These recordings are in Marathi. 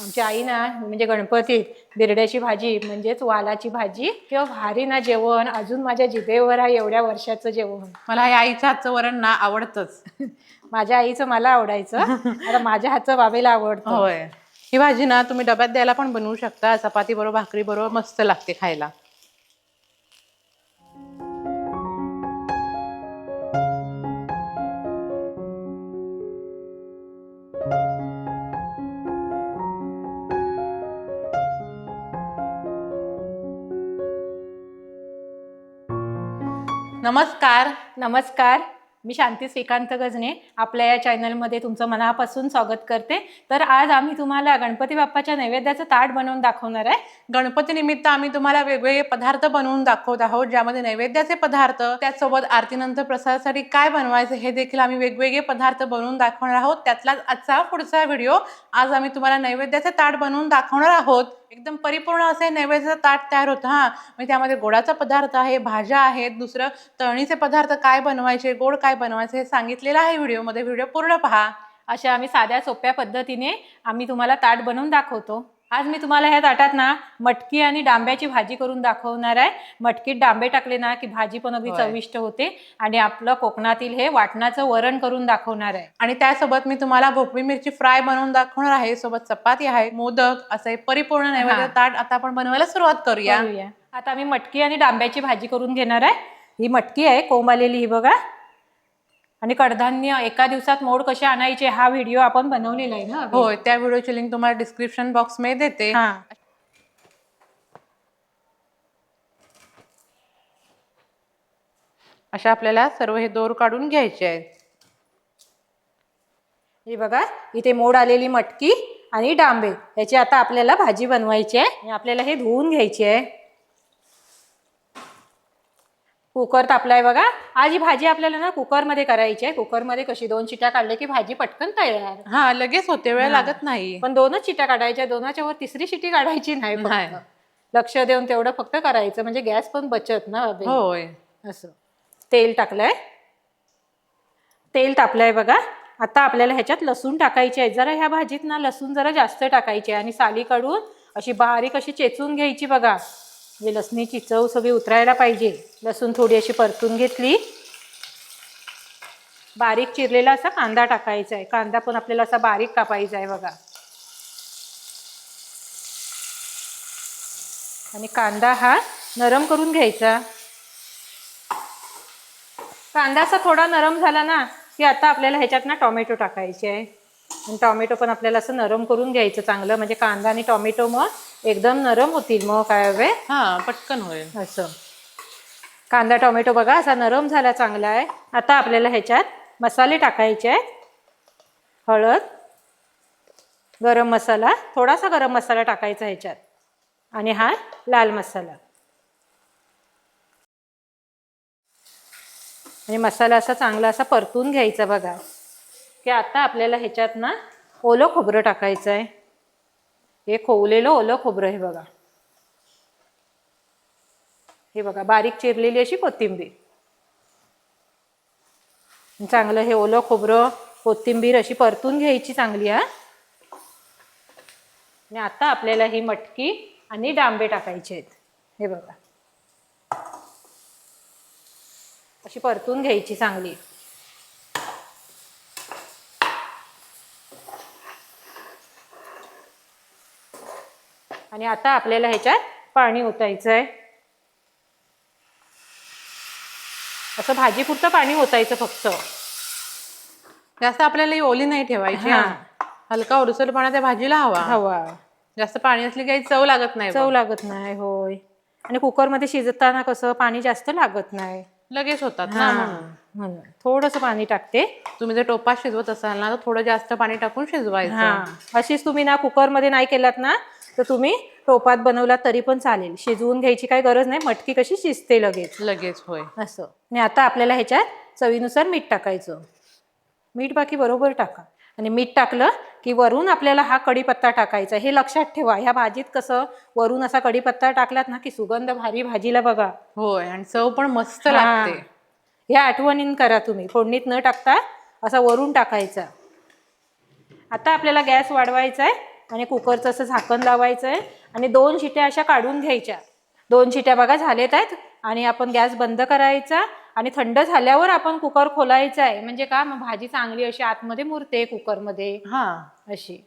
आमची आई ना म्हणजे गणपतीत बिरड्याची भाजी म्हणजेच वालाची भाजी किंवा भारी ना जेवण अजून माझ्या जिभेवर आहे एवढ्या वर्षाचं जेवण. मला हे आईच्या हातचं वरण ना आवडतच. माझ्या आईचं मला आवडायचं. आता माझ्या हातचं बाबेला आवडतं. होय. ही भाजी ना तुम्ही डब्यात द्यायला पण बनवू शकता. चपाती बरोबर भाकरी बरोबर मस्त लागते खायला. नमस्कार. नमस्कार. मी शांती श्रीकांत गजने आपल्या या चॅनलमध्ये तुमचं मनापासून स्वागत करते. तर आज आम्ही तुम्हाला गणपती बाप्पाच्या नैवेद्याचं ताट बनवून दाखवणार आहे. गणपती निमित्त आम्ही तुम्हाला वेगवेगळे पदार्थ बनवून दाखवत आहोत ज्यामध्ये नैवेद्याचे पदार्थ त्याचसोबत आरतीनंतर प्रसादासाठी काय बनवायचं हे देखील आम्ही वेगवेगळे पदार्थ बनवून दाखवणार आहोत. त्यातलाच आजचा पुढचा व्हिडिओ. आज आम्ही तुम्हाला नैवेद्याचे ताट बनवून दाखवणार आहोत. एकदम परिपूर्ण असे नैवेद्याचं ताट तयार होतं. हा म्हणजे त्यामध्ये गोडाचा पदार्थ आहे भाज्या आहेत दुसरं तळणीचे पदार्थ काय बनवायचे गोड काय बनवायचे हे सांगितलेलं आहे व्हिडिओमध्ये. व्हिडिओ पूर्ण पहा. अशा आम्ही साध्या सोप्या पद्धतीने आम्ही तुम्हाला ताट बनवून दाखवतो. आज मी तुम्हाला ह्या ताटात ना मटकी आणि डांब्याची भाजी करून दाखवणार आहे मटकीत डांबे टाकले ना की भाजी पण अगदी. चविष्ट होते आणि आपलं कोकणातील हे वाटणाचं वरण करून दाखवणार आहे आणि त्यासोबत मी तुम्हाला भोपळी मिरची फ्राय बनवून दाखवणार आहे सोबत चपाती आहे मोदक असं परिपूर्ण नैवेद्य. ताट आता आपण बनवायला सुरुवात करूया करूया. आता मी मटकी आणि डांब्याची भाजी करून घेणार आहे ही मटकी आहे कोंब आलेली ही बघा आणि कडधान्य एका दिवसात मोड कसे आणायचे हा व्हिडिओ आपण बनवलेला आहे ना? होय त्या व्हिडिओची लिंक तुम्हाला डिस्क्रिप्शन बॉक्समध्ये देते. हा. अशा आपल्याला सर्व हे दोर काढून घ्यायचे आहेत. हे बघा इथे मोड आलेली मटकी आणि डांबे याची आता आपल्याला भाजी बनवायची आहे. आणि आपल्याला हे धुवून घ्यायची आहे. कुकर तापलाय बघा. आज ही भाजी आपल्याला ना कुकरमध्ये करायची आहे. कुकरमध्ये कशी दोन चिट्या काढल्या की भाजी पटकन तयार. हा लगेच होते वेळ. लागत नाही. पण दोनच चिट्या काढायच्या. दोनाच्या वर तिसरी शिटी काढायची नाही. फक्त. लक्ष देऊन तेवढं फक्त करायचं. म्हणजे गॅस पण बचत ना बाबे. होय. असं. तेल टाकलंय. तेल तापलंय बघा. आता आपल्याला ह्याच्यात लसूण टाकायचे आहे. जरा ह्या भाजीत ना लसूण जरा जास्त टाकायचे आणि साली काढून अशी बारीक अशी चेचून घ्यायची बघा. म्हणजे लसणीची चव सगळी उतरायला पाहिजे. लसूण थोडी अशी परतून घेतली. बारीक चिरलेला असा कांदा टाकायचा आहे. कांदा पण आपल्याला असा बारीक कापायचा आहे बघा. आणि कांदा हा नरम करून घ्यायचा. कांदा असा थोडा नरम झाला ना की आता आपल्याला ह्याच्यात ना टोमॅटो टाकायचे आहे. आणि टोमॅटो पण आपल्याला असं नरम करून घ्यायचं चांगलं. म्हणजे कांदा आणि टोमॅटो मग एकदम नरम होतील मग काय हवे? हा पटकन होईल. असं. कांदा टोमॅटो बघा असा नरम झाला चांगला आहे. आता आपल्याला ह्याच्यात मसाले टाकायचे आहेत. हळद गरम मसाला थोडासा गरम मसाला टाकायचा ह्याच्यात. आणि हा लाल मसाला. आणि मसाला असा चांगला असा परतून घ्यायचा बघा. की आता आपल्याला ह्याच्यात ना ओलं खोबरं टाकायचं आहे. हे खोवलेलं ओलं खोबरं हे बघा. हे बघा बारीक चिरलेली अशी कोथिंबीर. चांगलं हे ओलं खोबरं कोथिंबीर अशी परतून घ्यायची चांगली हा. आणि आता आपल्याला ही मटकी आणि डांबे टाकायचे आहेत. हे बघा. अशी परतून घ्यायची चांगली. आणि आता आपल्याला ह्याच्यात पाणी ओतायचं आहे असं भाजीपुरतं पाणी ओतायचं फक्त. जास्त आपल्याला ही ओली नाही ठेवायची हा. हा. हलका ओलसरपणा त्या भाजीला हवा. हवा. जास्त पाणी असली काही चव लागत नाही चव बघ. लागत नाही होय. आणि कुकरमध्ये शिजताना कसं पाणी जास्त लागत नाही. लगेच होतात ना म्हणून. म्हणून थोडंसं पाणी टाकते. तुम्ही जर टोपात शिजवत असाल ना तर थोडं जास्त पाणी टाकून हा. शिजवायचं अशीच तुम्ही ना कुकरमध्ये नाही केलात ना तर तुम्ही टोपात बनवलात तरी पण चालेल. शिजवून घ्यायची काही गरज नाही. मटकी कशी शिजते लगेच. लगेच होय. असं. आणि आता आपल्याला ह्याच्यात चवीनुसार मीठ टाकायचं. मीठ बाकी बरोबर टाका. आणि मीठ टाकलं की वरून आपल्याला हा कढीपत्ता टाकायचा. हे लक्षात ठेवा. ह्या भाजीत कसं वरून असा कढीपत्ता टाकलात ना की सुगंध भारी भाजीला बघा. होय. आणि चव पण मस्त. लागते. ह्या आठवणीन करा तुम्ही. फोडणीत न टाकता असा वरून टाकायचा. आता आपल्याला गॅस वाढवायचा आहे आणि कुकरचं असं झाकण लावायचं आहे आणि दोन शिट्या अशा काढून घ्यायच्या. दोन शिट्या बघा झालेत आहेत. आणि आपण गॅस बंद करायचा. आणि थंड झाल्यावर आपण कुकर खोलायचा आहे म्हणजे का मग भाजी चांगली अशी आतमध्ये मुरते कुकरमध्ये. हा. अशी.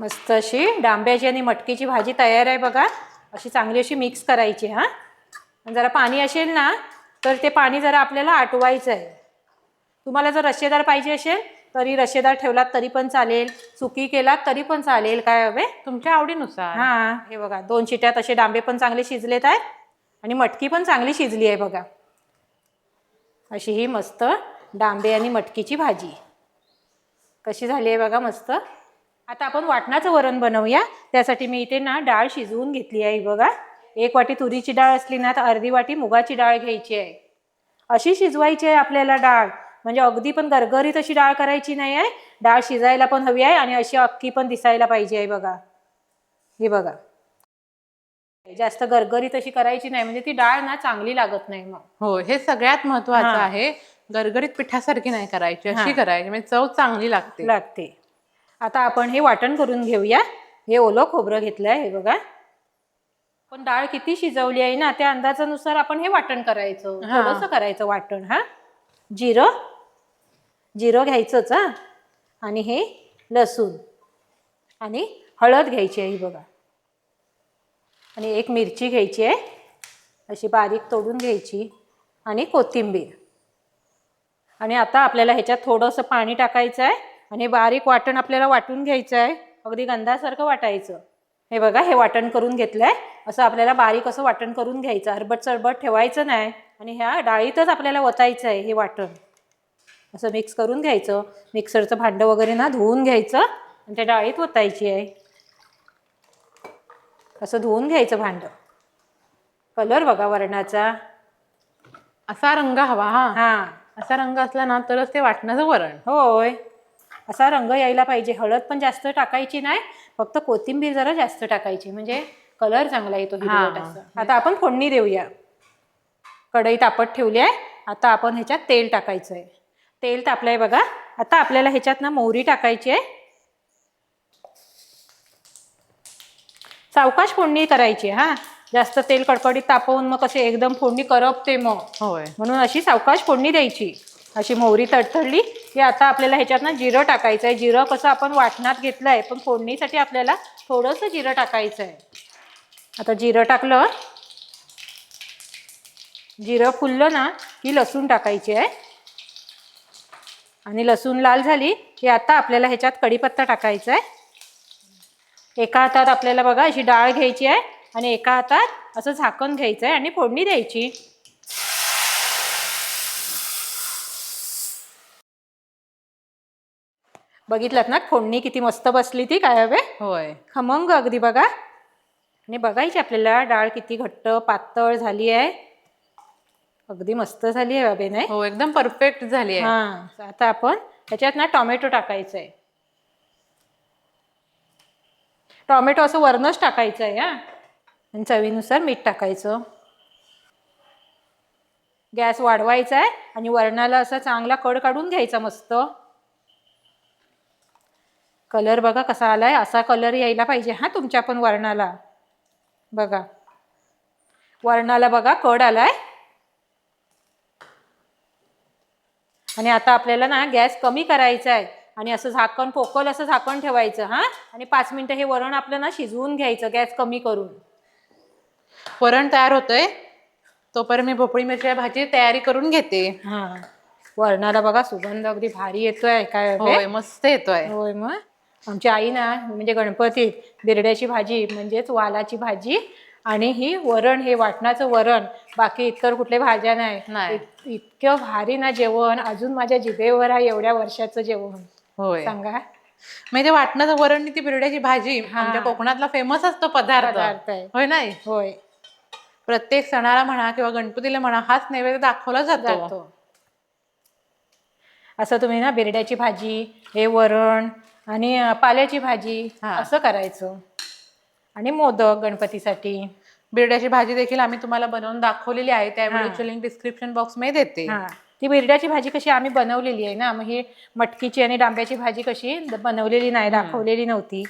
मस्त अशी डांब्याची आणि मटकीची भाजी तयार आहे बघा. अशी चांगली अशी मिक्स करायची हा. जरा पाणी असेल ना तर ते पाणी जरा आपल्याला आटवायचं आहे. तुम्हाला जर रशेदार पाहिजे असेल तरी रशेदार ठेवलात तरी पण चालेल. सुकी केलात तरी पण चालेल. काय हवे? तुमच्या आवडीनुसार. हा. हे बघा दोन शिट्यात असे डांबे पण चांगले शिजलेत आहेत आणि मटकी पण चांगली शिजली आहे बघा. अशी ही मस्त डांबे आणि मटकीची भाजी. कशी झाली आहे बघा मस्त. आता आपण वाटणाचं वरण बनवूया. त्यासाठी मी इथे ना डाळ शिजवून घेतली आहे बघा. एक वाटी तुरीची डाळ असली ना तर अर्धी वाटी मुगाची डाळ घ्यायची आहे. अशी शिजवायची आहे आपल्याला डाळ. म्हणजे अगदी पण गरगरीत अशी डाळ करायची नाही आहे. डाळ शिजायला पण हवी आहे आणि अशी अख्खी पण दिसायला पाहिजे आहे बघा. हे बघा. जास्त गरगरीत अशी करायची नाही. म्हणजे ती डाळ ना चांगली लागत नाही मग. हो हे सगळ्यात महत्वाचं हा. आहे. गरगरीत पिठासारखी नाही करायची. अशी हा. करायची. म्हणजे चव चांगली लागते. लागते. आता आपण हे वाटण करून घेऊया. हे ओलं खोबरं घेतलं आहे हे बघा. पण डाळ किती शिजवली आहे ना त्या अंदाजानुसार आपण हे वाटण करायचं. हा. थोडंसं करायचं वाटण हा? जिरं. जिरं घ्यायचंच हा? आणि हे लसूण. आणि हळद घ्यायची आहे ही बघा. आणि एक मिरची घ्यायची आहे. अशी बारीक तोडून घ्यायची. आणि कोथिंबीर. आणि आता आपल्याला ह्याच्यात थोडंसं पाणी टाकायचं आहे. आणि हे बारीक वाटण आपल्याला वाटून घ्यायचं आहे. अगदी गंधासारखं वाटायचं. हे बघा हे वाटण करून घेतलं आहे असं आपल्याला बारीक असं वाटण करून घ्यायचं. अरबट चरबट ठेवायचं नाही आणि ह्या डाळीतच आपल्याला ओतायचं आहे हे वाटण. असं मिक्स करून घ्यायचं. मिक्सरचं भांडं वगैरे ना धुवून घ्यायचं आणि त्या डाळीत ओतायची आहे. असं धुवून घ्यायचं भांडं. कलर बघा वरणाचा. असा रंग हवा हा. हां. असा रंग असला ना तरच ते वाटणाचं वरण. होय. असा रंग यायला पाहिजे. हळद पण जास्त टाकायची नाही फक्त कोथिंबीर जरा जास्त टाकायची. म्हणजे कलर चांगला येतो हिरवट हा. असा आता आपण फोडणी देऊया. कढई तापत ठेवली आहे. आता आपण ह्याच्यात तेल टाकायचं आहे तेल तापलंय बघा. आता आपल्याला ह्याच्यात ना मोहरी टाकायची आहे. सावकाश फोडणी करायची आहे, हा. जास्त तेल कडकडीत तापवून मग कसे एकदम फोडणी करपते मग. होय. म्हणून अशी सावकाश फोडणी द्यायची. अशी मोहरी तडतडली. हे आता आपल्याला ह्याच्यात ना जिरं टाकायचं आहे जिरं कसं आपण वाटणात घेतलं आहे पण फोडणीसाठी आपल्याला थोडंसं जिरं टाकायचं आहे आता जिरं टाकलं. जिरं फुललं ना की लसूण टाकायची आहे. आणि लसूण लाल झाली की आता आपल्याला ह्याच्यात कढीपत्ता टाकायचा आहे एका हातात आपल्याला बघा अशी डाळ घ्यायची आहे आणि एका हातात असं झाकण घ्यायचं आहे आणि फोडणी द्यायची. बघितलात ना फोडणी किती मस्त बसली ती काय हवे? होय. खमंग अगदी बघा. आणि बघायची आपल्याला डाळ किती घट्ट पातळ झाली आहे. अगदी मस्त झाली आहे बाबे नाही? हो एकदम परफेक्ट झाली आहे. हा आता आपण त्याच्यात ना टोमॅटो टाकायचं आहे. टोमॅटो असं वरणच टाकायचं आहे हा. आणि चवीनुसार मीठ टाकायचं. गॅस वाढवायचा आहे आणि वरणाला असा चांगला कड काढून घ्यायचा मस्त. कलर बघा कसा आलाय. असा कलर यायला पाहिजे हा तुमच्या पण वरणाला. बघा. वरणाला बघा कड आलाय. आणि आता आपल्याला ना गॅस कमी करायचा आहे आणि असं झाकण पोकल असं झाकण ठेवायचं हा. आणि पाच मिनिटं हे वरण आपलं ना शिजवून घ्यायचं गॅस कमी करून. वरण तयार होतंय. तोपर्यंत मी भोपळी मिरची भाजी तयारी करून घेते. हा. वरणाला बघा सुगंध अगदी भारी येतोय काय? होय मस्त येतोय. होय मग. आमची आई ना म्हणजे गणपतीत बिरड्याची भाजी म्हणजेच वालाची भाजी आणि ही वरण हे वाटणाचं वरण. बाकी इतर कुठल्या भाज्या नाही. नाही. इत- इतकं भारी ना जेवण. अजून माझ्या जिभेवर आहे एवढ्या वर्षाचं जेवण. होय. सांगा. म्हणजे वाटणाचं वरण आणि ती बिरड्याची भाजी हा. आमच्या कोकणातला फेमस असतो पदार्थ. पदार्थ आहे. होय नाही? होय. प्रत्येक सणाला म्हणा किंवा गणपतीला म्हणा हाच नैवेद्य दाखवला जातो. जातो. असं तुम्ही ना बिरड्याची भाजी हे वरण आणि पाल्याची भाजी. असं करायचं. आणि मोदक गणपतीसाठी. बिरड्याची भाजी देखील आम्ही तुम्हाला बनवून दाखवलेली आहे. त्या व्हिडिओची लिंक डिस्क्रिप्शन बॉक्समध्ये देते. ती बिरड्याची भाजी कशी आम्ही बनवलेली आहे ना मग ही मटकीची आणि डांब्याची भाजी कशी बनवलेली नाही दाखवलेली नव्हती.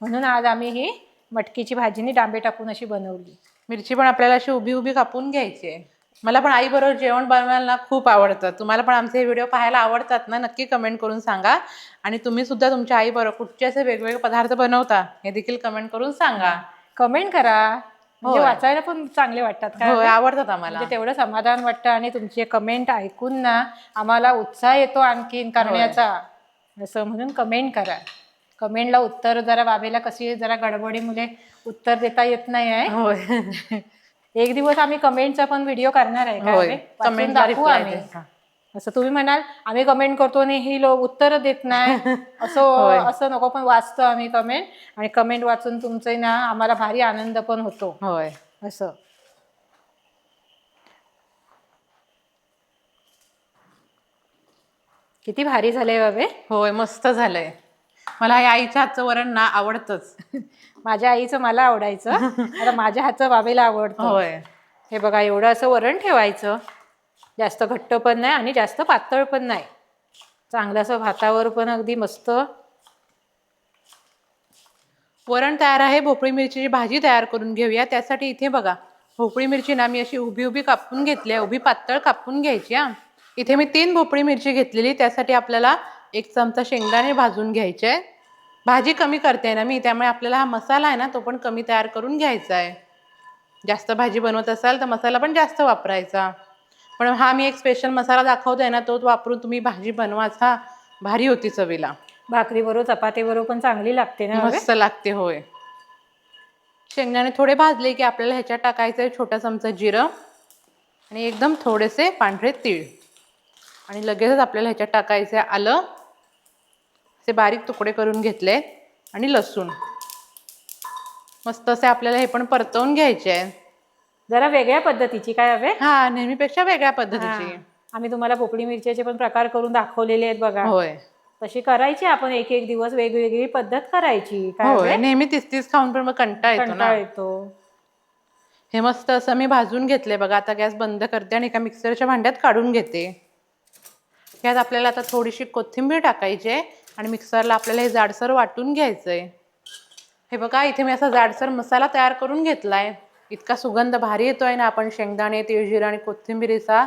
म्हणून आज आम्ही ही मटकीची भाजीनी डांबे टाकून अशी बनवली. मिरची पण आपल्याला अशी उभी उभी कापून घ्यायची आहे. मला पण आईबरोबर जेवण बनवायला खूप आवडतं. तुम्हाला पण आमचे व्हिडिओ पाहायला आवडतात ना? नक्की कमेंट करून सांगा. आणि तुम्ही सुद्धा तुमच्या आईबरोबर कुठचे असे वेगवेगळे पदार्थ बनवता हे देखील कमेंट करून सांगा. कमेंट करा. म्हणजे. वाचायला पण चांगले वाटतात का? आवडतात आम्हाला. म्हणजे तेवढं समाधान वाटतं आणि तुमचे कमेंट ऐकून ना आम्हाला उत्साह येतो आणखीन. करण्याचा असं म्हणून कमेंट करा. कमेंटला उत्तर जरा बाबेला कशी जरा गडबडीमुळे उत्तर देता येत नाही आहे. एक दिवस आम्ही कमेंटचा पण व्हिडिओ करणार आहे का होय आम्ही? वाचून कमेंटला दाखवू आम्ही. असं तुम्ही म्हणाल आम्ही कमेंट करतो आणि ही लोक उत्तर देत नाही. असं. असं नको पण वाचतो आम्ही कमेंट आणि कमेंट वाचून तुमचे ना आम्हाला भारी आनंद पण होतो. होय. असं. किती भारी झालंय बाबे. होय मस्त झालंय. मला हे आईच्या हातचं वरण ना आवडतच. माझ्या आईचं मला आवडायचं. आता माझ्या हातचं बाबेला आवडतं. होय. हे बघा एवढं असं वरण ठेवायचं. जास्त घट्ट पण नाही आणि जास्त पातळ पण नाही. चांगलं असं भातावर पण अगदी मस्त. वरण तयार आहे भोपळी मिरचीची भाजी तयार करून घेऊया. त्यासाठी इथे बघा भोपळी मिरची ना मी अशी उभी उभी कापून घेतली आहे. उभी पातळ कापून घ्यायची हा. इथे मी तीन भोपळी मिरची घेतलेली. त्यासाठी आपल्याला एक चमचा शेंगदाणे भाजून घ्यायचे. आहे भाजी कमी करते ना मी त्यामुळे आपल्याला हा मसाला आहे ना तो पण कमी तयार करून घ्यायचा आहे. जास्त भाजी बनवत असाल तर मसाला पण जास्त वापरायचा. पण हा मी एक स्पेशल मसाला दाखवतोय ना तो वापरून तुम्ही भाजी बनवाचा भारी होती चवीला. भाकरी बरोबर चपाती बरोबर पण चांगली लागते ना? मस्त लागते होय. शेंगदाणे थोडे भाजले की आपल्याला ह्याच्यात टाकायचं आहे छोटा चमचा जिरं आणि एकदम थोडेसे पांढरे तीळ. आणि लगेचच आपल्याला ह्याच्यात टाकायचं आहे आलं. असे बारीक तुकडे करून घेतले आणि लसूण. मस्त असे आपल्याला हे पण परतवून घ्यायचे. आहे जरा वेगळ्या पद्धतीची काय हवे? हा नेहमीपेक्षा वेगळ्या पद्धतीची. आम्ही तुम्हाला पोपडी मिरच्याचे पण प्रकार करून दाखवलेले आहेत बघा. होय. तशी करायची आपण एक एक दिवस वेगवेगळी पद्धत करायची. काय? नेहमी तीस तीस खाऊन पण मग कंटाळा येतो ना. येतो. हे मस्त असं मी भाजून घेतले बघा. आता गॅस बंद करते आणि एका मिक्सरच्या भांड्यात काढून घेते. यात आपल्याला आता थोडीशी कोथिंबीर टाकायची आहे. आणि मिक्सरला आपल्याला हे जाडसर वाटून घ्यायचं आहे हे बघा इथे मी असा जाडसर मसाला तयार करून घेतलाय. इतका सुगंध भारी येतोय ना आपण शेंगदाणे तिळजिरा आणि कोथिंबीरीचा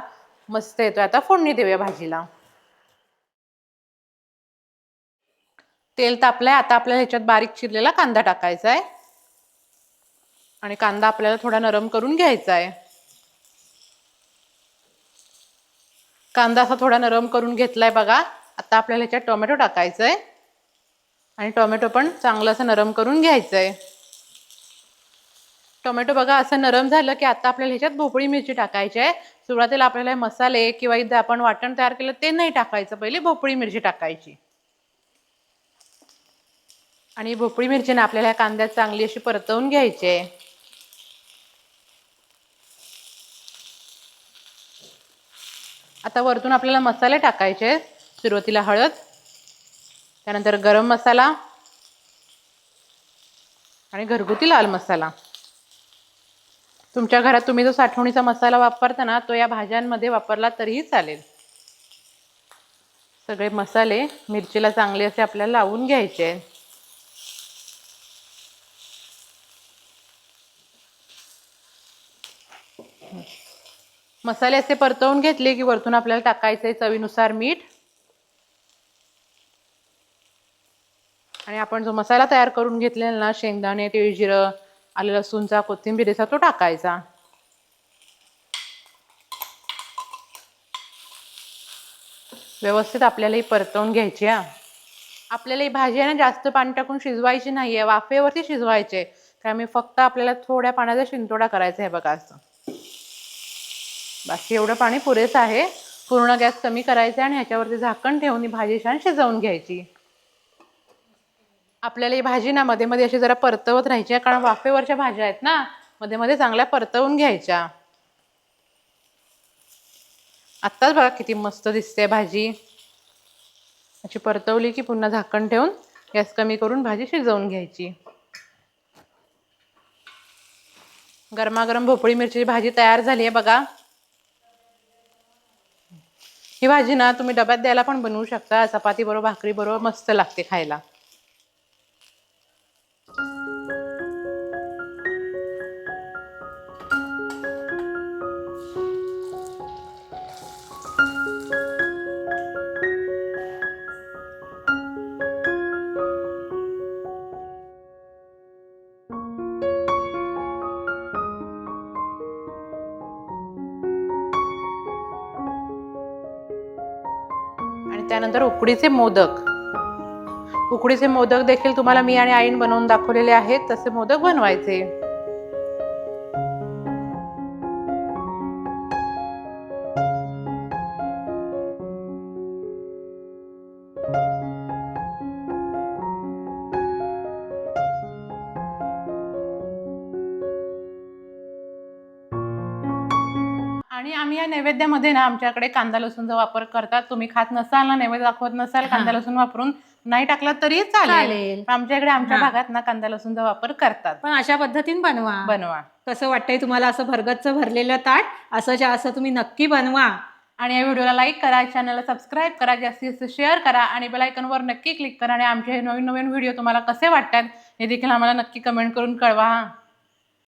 मस्त येतोय. आता फोडणी देऊया भाजीला. तेल तापलंय आता आपल्याला ह्याच्यात बारीक चिरलेला कांदा टाकायचा आहे आणि कांदा आपल्याला थोडा नरम करून घ्यायचा आहे कांदा असा थोडा नरम करून घेतलाय बघा. आता आपल्याला ह्याच्यात टोमॅटो टाकायचं आहे आणि टोमॅटो पण चांगलं असं नरम करून घ्यायचं आहे टोमॅटो बघा असं नरम झालं की आता आपल्याला ह्याच्यात भोपळी मिरची टाकायची आहे. सुरुवातीला आपल्याला मसाले किंवा इथं आपण वाटण तयार केलं ते नाही टाकायचं. पहिले भोपळी मिरची टाकायची. आणि भोपळी मिरचींना आपल्याला ह्या कांद्यात चांगली अशी परतवून घ्यायची आहे. आता वरतून आपल्याला मसाले टाकायचे आहेत. सुरुवातीला हळद त्यानंतर गरम मसाला आणि घरगुती लाल मसाला. तुमच्या घरात तुम्ही जो साठवणीचा मसाला वापरता ना तो या भाज्यांमध्ये वापरला तरीही चालेल. सगळे मसाले मिरचीला चांगले असे आपल्याला लावून घ्यायचे आहेत. मसाले असे परतवून घेतले की वरतून आपल्याला टाकायचं आहे चवीनुसार मीठ आणि आपण जो मसाला तयार करून घेतलेला ना शेंगदाणे तिळजिरं आलं लसूणचा कोथिंबिरीचा तो टाकायचा. व्यवस्थित आपल्याला ही परतवून घ्यायची हा. आपल्याला ही भाजी आहे ना जास्त पाणी टाकून शिजवायची नाही आहे वाफेवरती शिजवायचे. त्यामुळे फक्त आपल्याला थोड्या पाण्याचा शिंतोडा करायचा आहे बघा असं. बाकी एवढं पाणी पुरेसं आहे. पूर्ण गॅस कमी करायचा आणि ह्याच्यावरती झाकण ठेवून ही भाजी छान शिजवून घ्यायची. आपल्याला ही भाजी ना मध्ये मध्ये अशी जरा परतवत राहायची. आहे, कारण वाफेवरच्या भाज्या आहेत ना मध्ये मध्ये चांगल्या परतवून घ्यायच्या. आत्ताच बघा किती मस्त दिसते भाजी. अशी परतवली की पुन्हा झाकण ठेवून गॅस कमी करून भाजी शिजवून घ्यायची. गरमागरम भोपळी मिरचीची भाजी तयार झाली आहे बघा. ही भाजी ना तुम्ही डब्यात द्यायला पण बनवू शकता. चपाती बरोबर भाकरी बरोबर मस्त लागते खायला. त्यानंतर उकडीचे मोदक. उकडीचे मोदक देखील तुम्हाला मी आणि आईन बनवून दाखवलेले आहेत. तसे मोदक बनवायचे. आणि आम्ही या नैवेद्यामध्ये ना आमच्याकडे कांदा लसूणचा वापर करतात. तुम्ही खात नसाल ना नैवेद्य दाखवत नसाल कांदा लसूण वापरून नाही टाकला तरी चालेल. चालेल. पण आमच्याकडे आमच्या हा. भागात ना कांदा लसूणचा वापर करतात. पण अशा पद्धतीने बनवा. बनवा. कसं वाटतंय तुम्हाला असं भरगच्च भरलेलं ताट? असंच्या असं तुम्ही नक्की बनवा. आणि या व्हिडिओला लाईक करा चॅनलला सबस्क्राईब करा जास्तीत जास्त शेअर करा आणि बेलायकनवर नक्की क्लिक करा आणि आमचे हे नवीन नवीन व्हिडिओ तुम्हाला कसे वाटतात हे देखील आम्हाला नक्की कमेंट करून कळवा.